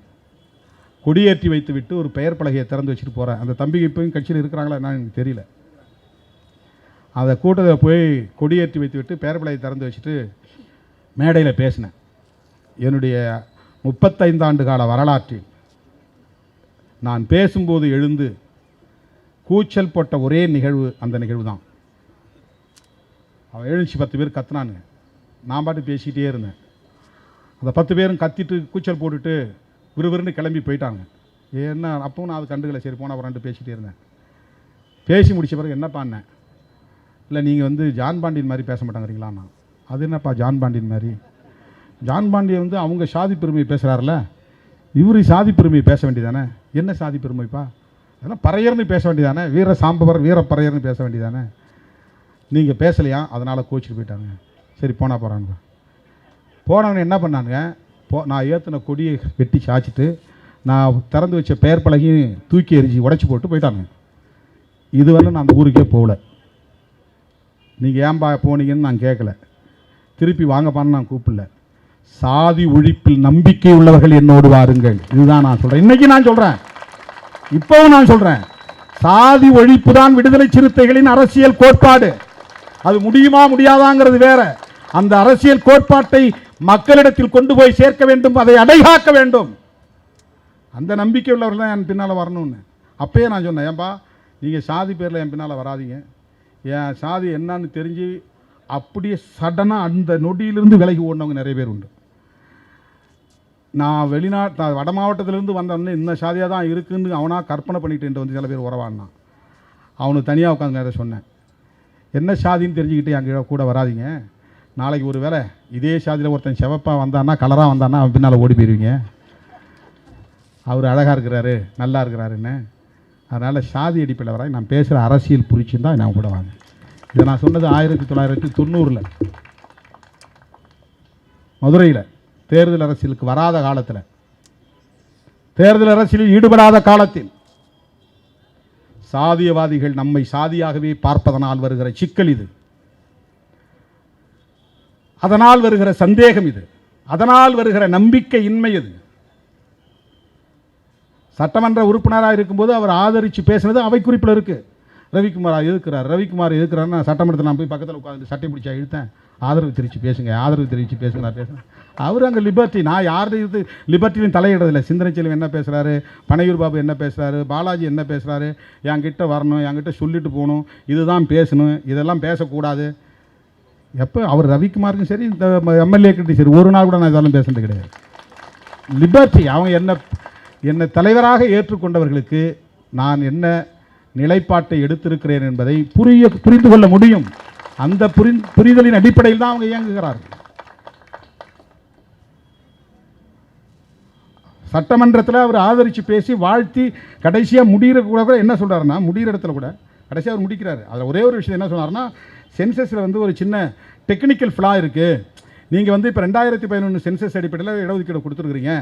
கொடியேற்றி வைத்து விட்டு ஒரு பெயர் பலகையை திறந்து வச்சுட்டு போகிறேன் அந்த தம்பி இப்போயும் கட்சியில் இருக்கிறாங்களா என்னன்னு எனக்கு தெரியல. அந்த கூட்டத்தில் போய் கொடியேற்றி வைத்து விட்டு பேரப்பிள்ளையை திறந்து வச்சுட்டு மேடையில் பேசினேன். என்னுடைய முப்பத்தைந்தாண்டு கால வரலாற்றில் நான் பேசும்போது எழுந்து கூச்சல் போட்ட ஒரே நிகழ்வு அந்த நிகழ்வு தான் அவன் எழுந்துச்சு பத்து பேர் கத்துனானுங்க. நான் பாட்டு பேசிக்கிட்டே இருந்தேன். அந்த பத்து பேரும் கத்திட்டு கூச்சல் போட்டுட்டு விறுவிறுன்னு கிளம்பி போயிட்டாங்க. ஏன்னா அப்பவும் நான் அது கண்டுகளை சரி போனால் ரெண்டு பேசிகிட்டே இருந்தேன். பேசி முடித்த பிறகு என்ன பண்ணேன் இல்லை நீங்கள் வந்து ஜான் பாண்டியன் மாதிரி பேச மாட்டேங்கிறீங்களாண்ணா அது என்னப்பா ஜான் பாண்டியன் மாதிரி? ஜான் பாண்டியன் வந்து அவங்க சாதி பெருமையை பேசுகிறாருல இவர் சாதி பெருமையை பேச வேண்டியதானே? என்ன சாதி பெருமைப்பா? அதெல்லாம் பறையர்னு பேச வேண்டியதானே? வீர சாம்பவர் வீர பறையர்னு பேச வேண்டியதானே? நீங்கள் பேசலையா? அதனால் கோச்சிட்டு போயிட்டாங்க. சரி போனால் போகிறாங்க போனவன் என்ன பண்ணானுங்க? போ நான் ஏற்றின கொடியை வெட்டி சாய்ச்சிட்டு நான் திறந்து வச்ச பெயர் பலகையும் தூக்கி எரிஞ்சு உடச்சி போட்டு போயிட்டாங்க இதுவரை நான் அந்த ஊருக்கே போகல. நீங்கள் ஏன்பா போனீங்கன்னு நான் கேட்கல திருப்பி வாங்கப்பான்னு நான் கூப்பிடல. சாதி ஒழிப்பில் நம்பிக்கை உள்ளவர்கள் என்னோடு வாருங்கள். இதுதான் நான் சொல்கிறேன் இன்றைக்கி நான் சொல்கிறேன் இப்போவும் நான் சொல்கிறேன் சாதி ஒழிப்பு தான் விடுதலை சிறுத்தைகளின் அரசியல் கோட்பாடு. அது முடியுமா முடியாதாங்கிறது வேற. அந்த அரசியல் கோட்பாட்டை மக்களிடத்தில் கொண்டு போய் சேர்க்க வேண்டும் அதை அடைகாக்க வேண்டும். அந்த நம்பிக்கை உள்ளவர்கள் தான் என் பின்னால் வரணும்னு. அப்பயே நான் சொன்னேன் ஏன்பா நீங்கள் சாதி பேரில் என் பின்னால் வராதீங்க. என் சாதி என்னன்னு தெரிஞ்சு அப்படியே சடனாக அந்த நொடியிலிருந்து விலகி ஓடினவங்க நிறைய பேர் உண்டு. நான் வெளிநாட்டு நான் வட மாவட்டத்திலேருந்து வந்தவொடனே இந்த சாதியாக தான் இருக்குன்னு அவனாக கற்பனை பண்ணிட்டு வந்து சில பேர் உறவாடினான். அவனுக்கு தனியாக உட்காந்து நேரம் சொன்னேன். என்ன சாதின்னு தெரிஞ்சுக்கிட்டு என் கூட வராதீங்க. நாளைக்கு ஒரு வேளை இதே சாதியில் ஒருத்தன் செவப்பாக வந்தான்னா கலராக வந்தான்னா அவன் பின்னால் ஓடி போயிடுவீங்க அவர் அழகாக இருக்கிறாரு நல்லா இருக்கிறாருன்னு. அதனால் சாதி அடிப்பில் வர நான் பேசுகிற அரசியல் புரிச்சுன்னு தான் நான் கூட வாங்க. இதை நான் சொன்னது ஆயிரத்தி தொள்ளாயிரத்தி தொண்ணூறில். மதுரையில் தேர்தல் அரசியலுக்கு வராத காலத்தில். தேர்தல் அரசியலில் ஈடுபடாத காலத்தில் சாதியவாதிகள் நம்மை சாதியாகவே பார்ப்பதனால் வருகிற சிக்கல் இது. அதனால் வருகிற சந்தேகம் இது. அதனால் வருகிற நம்பிக்கை இன்மை இது. சட்டமன்ற உறுப்பினராக இருக்கும்போது அவர் ஆதரித்து பேசுனது அவை குறிப்பில் இருக்குது ரவிக்குமார் எதுக்குறார்? ரவிக்குமார் எதுக்குறாருன்னா சட்டமன்றத்தில் நான் போய் பக்கத்தில் உட்காந்து சட்டை பிடிச்சா இழுத்தேன். ஆதரவு தெரிவித்து பேசுங்க ஆதரவு தெரிவித்து பேசுங்க நான் பேசுகிறேன் அவர் அங்கே லிபர்ட்டி நான் யாரு இது லிபர்ட்டிலையும் தலையிடறதில்லை. சிந்தனை செல்வம் என்ன பேசுகிறாரு பனையூர் பாபு என்ன பேசுகிறாரு பாலாஜி என்ன பேசுகிறாரு என்கிட்ட வரணும் என்கிட்ட சொல்லிட்டு போகணும் இதுதான் பேசணும் இதெல்லாம் பேசக்கூடாது. எப்போ? அவர் ரவிக்குமாருக்கும் சரி இந்த எம்எல்ஏக்கிட்டையும் சரி ஒரு நாள் கூட நான் இதெல்லாம் பேசுனது கிடையாது. லிபர்ட்டி அவங்க என்ன என்னை தலைவராக ஏற்றுக்கொண்டவர்களுக்கு நான் என்ன நிலைப்பாட்டை எடுத்திருக்கிறேன் என்பதை புரிய புரிந்து கொள்ள முடியும். அந்த புரி புரிதலின் அடிப்படையில் தான் அவங்க இயங்குகிறார்கள். சட்டமன்றத்தில் அவர் ஆதரித்து பேசி வாழ்த்தி கடைசியாக முடிகிற கூட கூட என்ன சொல்கிறாருன்னா முடிகிற இடத்துல கூட கடைசியாக அவர் முடிக்கிறாரு. அதில் ஒரே ஒரு விஷயம் என்ன சொன்னார்னா சென்சஸில் வந்து ஒரு சின்ன டெக்னிக்கல் ஃப்ளா இருக்குது நீங்கள் வந்து இப்போ ரெண்டாயிரத்தி பதினொன்று சென்சஸ் அடிப்படையில் இடஒதுக்கீடு கொடுத்துருக்குறீங்க.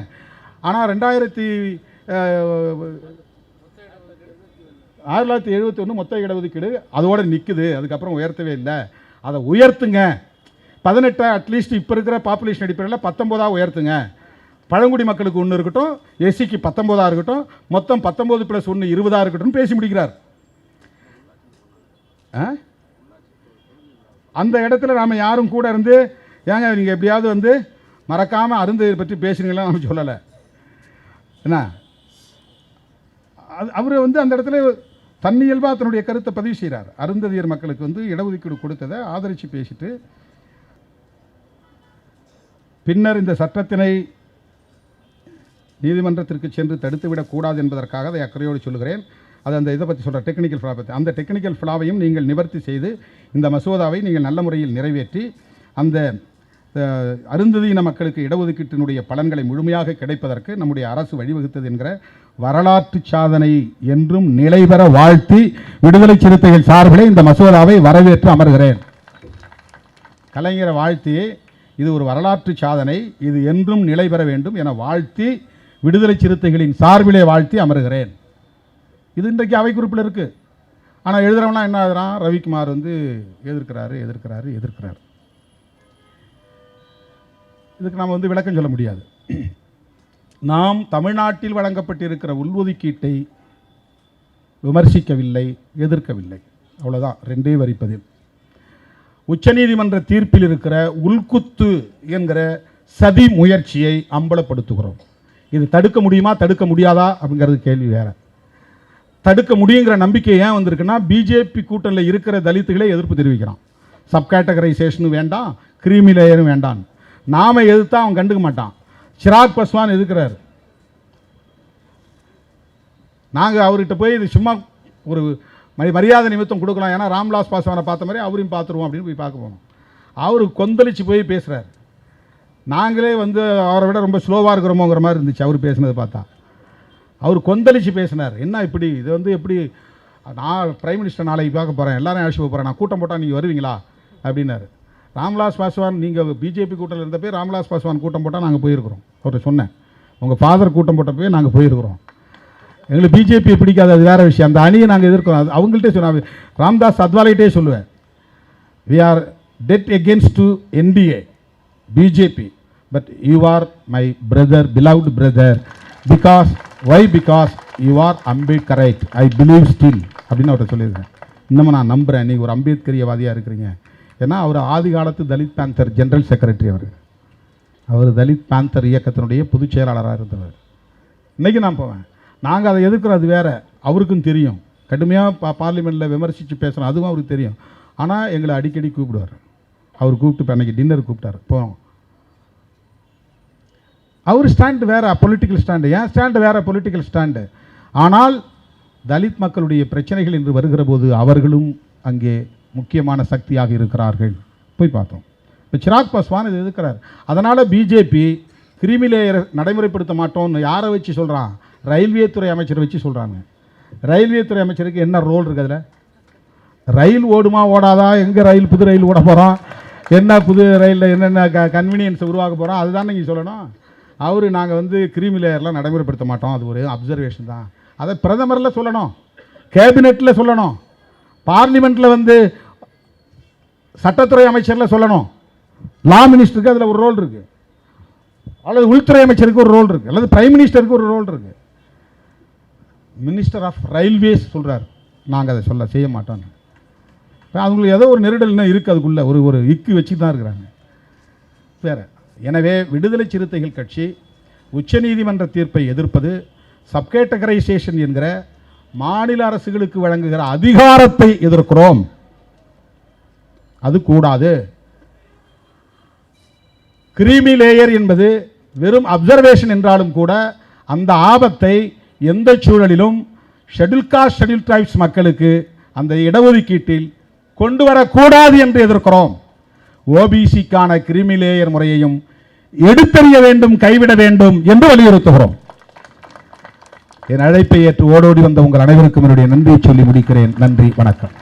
ஆனால் ரெண்டாயிரத்தி ஆயிரத்தி தொள்ளாயிரத்தி எழுபத்தி ஒன்று மொத்த இடஒதுக்கீடு அதோடு நிற்குது அதுக்கப்புறம் உயர்த்தவே இல்லை. அதை உயர்த்துங்க. பதினெட்டை அட்லீஸ்ட் இப்போ இருக்கிற பாப்புலேஷன் அடிப்படையில் பத்தொம்போதாக உயர்த்துங்க. பழங்குடி மக்களுக்கு ஒன்று இருக்கட்டும் எஸ்சிக்கு பத்தொம்போதாக இருக்கட்டும் மொத்தம் பத்தொம்போது ப்ளஸ் ஒன்று இருபதாக இருக்கட்டும் பேசி முடிக்கிறார். ஆ? அந்த இடத்துல நாம் யாரும் கூட இருந்து ஏங்க நீங்கள் எப்படியாவது வந்து மறக்காமல் அருந்தை பற்றி பேசுனீங்களா நம்ம சொல்லலை. என்ன? அது அவர் வந்து அந்த இடத்துல தன்னியல்பா தன்னுடைய கருத்தை பதிவு செய்கிறார் அருந்ததியர் மக்களுக்கு வந்து இடஒதுக்கீடு கொடுத்ததை ஆதரித்து பேசிட்டு பின்னர் இந்த சட்டத்தினை நீதிமன்றத்திற்கு சென்று தடுத்துவிடக்கூடாது என்பதற்காக அதை அக்கறையோடு சொல்கிறேன் அது அந்த இதை பற்றி சொல்கிற டெக்னிக்கல் ஃபிளா பற்றி அந்த டெக்னிக்கல் ஃபிளாவையும் நீங்கள் நிவர்த்தி செய்து இந்த மசோதாவை நீங்கள் நல்ல முறையில் நிறைவேற்றி அந்த அருந்ததியின மக்களுக்கு இடஒதுக்கீட்டினுடைய பலன்களை முழுமையாக கிடைப்பதற்கு நம்முடைய அரசு வழிவகுத்தது என்கிற வரலாற்று சாதனை என்றும் நிலைபெற வாழ்த்தி விடுதலை சிறுத்தைகள் சார்பிலே இந்த மசோதாவை வரவேற்று அமர்கிறேன். கலைஞரை வாழ்த்தி இது ஒரு வரலாற்று சாதனை இது என்றும் நிலை பெற வேண்டும் என வாழ்த்தி விடுதலை சிறுத்தைகளின் சார்பிலே வாழ்த்தி அமர்கிறேன். இது இன்றைக்கு அவை குறிப்பில் இருக்குது ஆனால் எழுதுகிறவனா என்ன எழுதுறான் ரவிக்குமார் வந்து எதிர்க்கிறாரு எதிர்க்கிறாரு எதிர்க்கிறார். இதுக்கு நாம் வந்து விளக்கம் சொல்ல முடியாது. நாம் தமிழ்நாட்டில் வழங்கப்பட்டிருக்கிற உள்ஒதுக்கீட்டை விமர்சிக்கவில்லை எதிர்க்கவில்லை. அவ்வளோதான் ரெண்டே வரிப்பதில் உச்சநீதிமன்ற தீர்ப்பில் இருக்கிற உள்குத்து என்கிற சதி முயற்சியை அம்பலப்படுத்துகிறோம். இது தடுக்க முடியுமா தடுக்க முடியாதா அப்படிங்கிறது கேள்வி வேற. தடுக்க முடியுங்கிற நம்பிக்கை ஏன் வந்திருக்குன்னா பிஜேபி கூட்டணியில் இருக்கிற தலித்துகளே எதிர்ப்பு தெரிவிக்கிறான். சப்கேட்டகரைசேஷனும் வேண்டாம் கிரீமி லேயரும் வேண்டாம். நாம எதிர்த்தா அவன் கண்டுக்க மாட்டான். சிராக் பஸ்வான் எதிர்க்கிறார். நாங்கள் அவர்கிட்ட போய் இது சும்மா ஒரு மரியாதை நிமித்தம் கொடுக்கலாம். ஏன்னா ராம்லாஸ் பாஸ்வானை பார்த்த மாதிரி அவரையும் பார்த்துருவோம் அப்படின்னு போய் பார்க்க போனோம். அவர் கொந்தளிச்சு போய் பேசுகிறார் நாங்களே வந்து அவரை விட ரொம்ப ஸ்லோவாக இருக்கிறோமோங்கிற மாதிரி இருந்துச்சு அவர் பேசுனதை பார்த்தா. அவர் கொந்தளிச்சு பேசினார். என்ன இப்படி? இது வந்து எப்படி? நான் பிரைம் மினிஸ்டர் நாளைக்கு பார்க்க போகிறேன் எல்லாரும் அழைச்சி போகிறேன் நான் கூட்டம் போட்டால் நீங்கள் வருவீங்களா? அப்படின்னாரு. ராம்விலாஸ் பாஸ்வான் நீங்கள் பிஜேபி கூட்டத்தில் போய் ராம்விலாஸ் பாஸ்வான் கூட்டம் போட்டால் நாங்கள் போயிருக்கிறோம். அவர்கிட்ட சொன்னேன். உங்கள் ஃபாதர் கூட்டம் போட்டப்போ நாங்கள் போயிருக்கிறோம். எங்களுக்கு பிஜேபி பிடிக்காது அது வேறு விஷயம். அந்த அணியை நாங்கள் எதிர்க்கிறோம். அது அவங்கள்ட்டே சொன்ன ராம்தாஸ் அத்வாலைட்டே சொல்லுவேன். We are dead against to NDA BJP but you are my brother blood brother because why because you are Ambedkarite I believe still அப்படின்னு அவர்கிட்ட சொல்லியிருக்கேன். இன்னமும் நான் நம்புகிறேன் நீங்கள் ஒரு அம்பேத்கரியவாதியாக இருக்கிறீங்க. ஏன்னா அவர் ஆதி காலத்து தலித் பேந்தர் ஜென்ரல் செக்ரட்டரி அவர். அவர் தலித் பேந்தர் இயக்கத்தினுடைய பொதுச் செயலாளராக இருந்தவர். இன்னைக்கு நான் போவேன். நாங்கள் அதை எதிர்க்கிறோம் அது வேற. அவருக்கும் தெரியும். கடுமையாக பா பார்லிமெண்ட்டில் விமர்சித்து பேசுகிறோம் அதுவும் அவருக்கு தெரியும். ஆனால் எங்களை அடிக்கடி கூப்பிடுவார். அவர் கூப்பிட்டு இப்போ அன்றைக்கி டின்னர் கூப்பிட்டார். போவோம் அவர் ஸ்டாண்டு வேற பொலிட்டிக்கல் ஸ்டாண்டு ஏன் ஸ்டாண்டு வேற பொலிட்டிக்கல் ஸ்டாண்டு ஆனால் தலித் மக்களுடைய பிரச்சனைகள் என்று வருகிற போது அவர்களும் அங்கே முக்கியமான சக்தியாக இருக்கிறார்கள். போய் பார்த்தோம். இப்போ சிராக் பாஸ்வான் இது இருக்கிறார் அதனால் பிஜேபி கிரிமிலேயர் நடைமுறைப்படுத்த மாட்டோம்னு யாரை வச்சு சொல்கிறான் ரயில்வே துறை அமைச்சரை வச்சு சொல்கிறாங்க ரயில்வே துறை அமைச்சருக்கு என்ன ரோல் இருக்குது அதில்? ரயில் ஓடுமா ஓடாதா? எங்கே ரயில் புது ரயில் ஓட போகிறோம் என்ன புது ரயிலில் என்னென்ன க கன்வீனியன்ஸ் உருவாக்க போகிறோம் அதுதான் நீங்கள் சொல்லணும். அவர் நாங்கள் வந்து கிரிமிலேயர்லாம் நடைமுறைப்படுத்த மாட்டோம். அது ஒரு அப்சர்வேஷன் தான். அதை பிரதமரில் சொல்லணும். கேபினெட்டில் சொல்லணும். பார்லிமெண்ட்டில் வந்து சட்டத்துறை அமைச்சரில் சொல்லணும். லா மினிஸ்டருக்கு அதில் ஒரு ரோல் இருக்குது அல்லது உள்துறை அமைச்சருக்கு ஒரு ரோல் இருக்குது அல்லது பிரைம் மினிஸ்டருக்கு ஒரு ரோல் இருக்குது மினிஸ்டர் ஆஃப் ரயில்வேஸ் சொல்கிறார் நாங்கள் அதை சொல்ல செய்ய மாட்டோம் அவங்களுக்கு ஏதோ ஒரு நெருடல் இருக்குது அதுக்குள்ளே. ஒரு ஒரு இக்கு வச்சு தான் இருக்கிறாங்க. வேறு. எனவே விடுதலை சிறுத்தைகள் கட்சி உச்சநீதிமன்ற தீர்ப்பை எதிர்ப்பது சப்கேட்டகரைசேஷன் என்கிற மாநில அரசுகளுக்கு வழங்குகிற அதிகாரத்தை எதிர்க்கிறோம். அது கூடாது. கிரீமி லேயர் என்பது வெறும் அப்சர்வேஷன் என்றாலும் கூட அந்த ஆபத்தை எந்த சூழலிலும் ஷெட்யூல் காஸ்ட் ஷெட்யூல் டிரைப்ஸ் மக்களுக்கு அந்த இடஒதுக்கீட்டில் கொண்டு வரக்கூடாது என்று எதிர்க்கிறோம். ஓபிசிக்கான கிரிமி லேயர் முறையையும் எடுத்தறிய வேண்டும் கைவிட வேண்டும் என்று வலியுறுத்துகிறோம். என் அழைப்பை ஏற்று ஓடோடி வந்த உங்கள் அனைவருக்கும் என்னுடைய நன்றியை சொல்லி முடிக்கிறேன். நன்றி வணக்கம்.